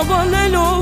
baba lelo.